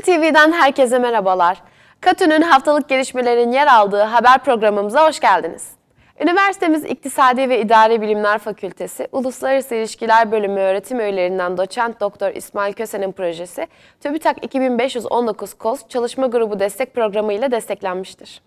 Katı TV'den herkese merhabalar. Katü'nün haftalık gelişmelerin yer aldığı haber programımıza hoş geldiniz. Üniversitemiz İktisadi ve İdari Bilimler Fakültesi Uluslararası İlişkiler Bölümü öğretim üyelerinden doçent doktor İsmail Köse'nin projesi TÜBİTAK 2519 KOS Çalışma Grubu Destek Programı ile desteklenmiştir.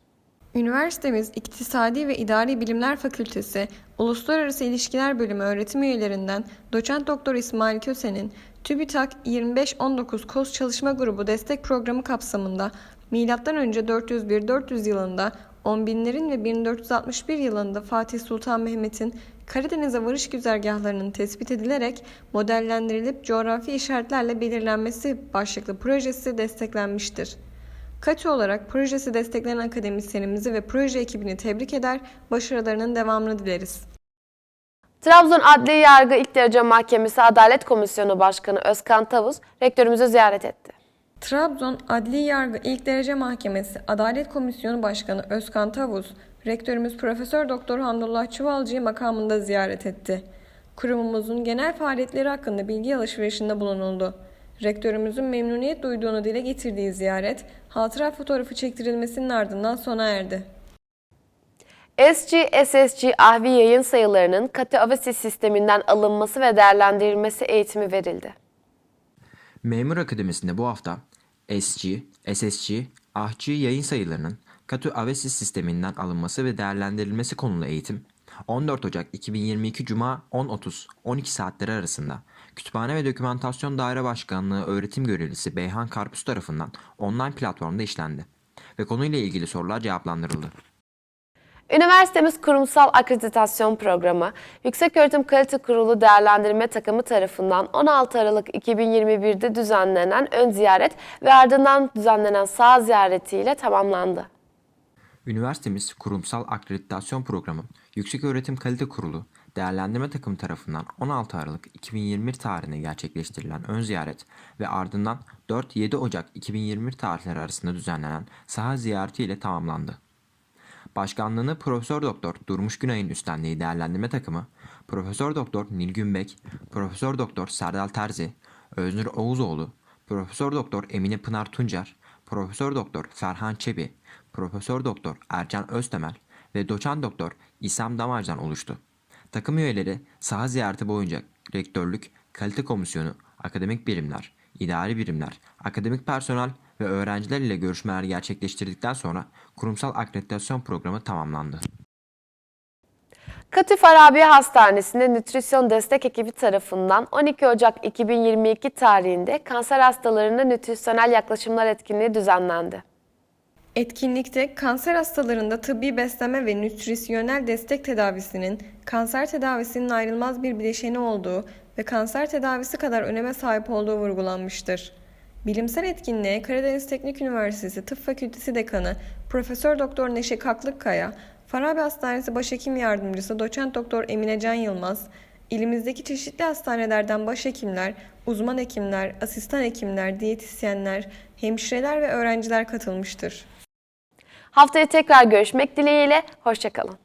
Üniversitemiz İktisadi ve İdari Bilimler Fakültesi Uluslararası İlişkiler Bölümü öğretim üyelerinden Doçent Doktor İsmail Köse'nin TÜBİTAK 2519 KOS Çalışma Grubu Destek Programı kapsamında M.Ö. 401-400 yılında 10 binlerin ve 1461 yılında Fatih Sultan Mehmet'in Karadeniz'e varış güzergahlarının tespit edilerek modellendirilip coğrafi işaretlerle belirlenmesi başlıklı projesi desteklenmiştir. Katü olarak projesi desteklenen akademisyenimizi ve proje ekibini tebrik eder, başarılarının devamını dileriz. Trabzon Adli Yargı İlk Derece Mahkemesi Adalet Komisyonu Başkanı Özkan Tavus rektörümüzü ziyaret etti. Trabzon Adli Yargı İlk Derece Mahkemesi Adalet Komisyonu Başkanı Özkan Tavus, rektörümüz Profesör Doktor Hamdullah Çuvalcı'yı makamında ziyaret etti. Kurumumuzun genel faaliyetleri hakkında bilgi alışverişinde bulunuldu. Rektörümüzün memnuniyet duyduğunu dile getirdiği ziyaret, hatıra fotoğrafı çektirilmesinin ardından sona erdi. SG, SSG ahvi yayın sayılarının katı avasi sisteminden alınması ve değerlendirilmesi eğitimi verildi. Memur Akademisi'nde bu hafta SG, SSG, ahçı yayın sayılarının Katü Avesis sisteminden alınması ve değerlendirilmesi konulu eğitim 14 Ocak 2022 Cuma 10.30 12 saatleri arasında Kütüphane ve Dokümantasyon Daire Başkanlığı öğretim görevlisi Beyhan Karpus tarafından online platformda işlendi ve konuyla ilgili sorular cevaplandırıldı. Üniversitemiz Kurumsal Akreditasyon Programı, Yükseköğretim Kalite Kurulu Değerlendirme Takımı tarafından 16 Aralık 2021'de düzenlenen ön ziyaret ve ardından düzenlenen sağ ziyaretiyle tamamlandı. Üniversitemiz Kurumsal Akreditasyon Programı Yükseköğretim Kalite Kurulu Değerlendirme Takımı tarafından 16 Aralık 2021 tarihinde gerçekleştirilen ön ziyaret ve ardından 4-7 Ocak 2021 tarihleri arasında düzenlenen saha ziyareti ile tamamlandı. Başkanlığını Profesör Doktor Durmuş Günay'ın üstlendiği değerlendirme takımı, Profesör Doktor Nilgün Bek, Profesör Doktor Serdal Terzi, Öznur Oğuzoğlu, Profesör Doktor Emine Pınar Tuncer, Profesör Doktor Ferhan Çebi, Profesör Doktor Ercan Öztemel ve Doçan Doktor İsam Damarcan oluştu. Takım üyeleri saha ziyareti boyunca rektörlük, kalite komisyonu, akademik birimler, idari birimler, akademik personel ve öğrenciler ile görüşmeler gerçekleştirdikten sonra kurumsal akreditasyon programı tamamlandı. Katı Farabi Hastanesi'nde nütrisyon destek ekibi tarafından 12 Ocak 2022 tarihinde kanser hastalarına nütrisyonel yaklaşımlar etkinliği düzenlendi. Etkinlikte kanser hastalarında tıbbi besleme ve nütrisyonel destek tedavisinin kanser tedavisinin ayrılmaz bir bileşeni olduğu ve kanser tedavisi kadar öneme sahip olduğu vurgulanmıştır. Bilimsel etkinliğe Karadeniz Teknik Üniversitesi Tıp Fakültesi Dekanı Profesör Doktor Neşe Kaklıkkaya, Farabi Hastanesi Başhekim Yardımcısı Doçent Doktor Emine Can Yılmaz, ilimizdeki çeşitli hastanelerden başhekimler, uzman hekimler, asistan hekimler, diyetisyenler, hemşireler ve öğrenciler katılmıştır. Haftaya tekrar görüşmek dileğiyle, hoşçakalın.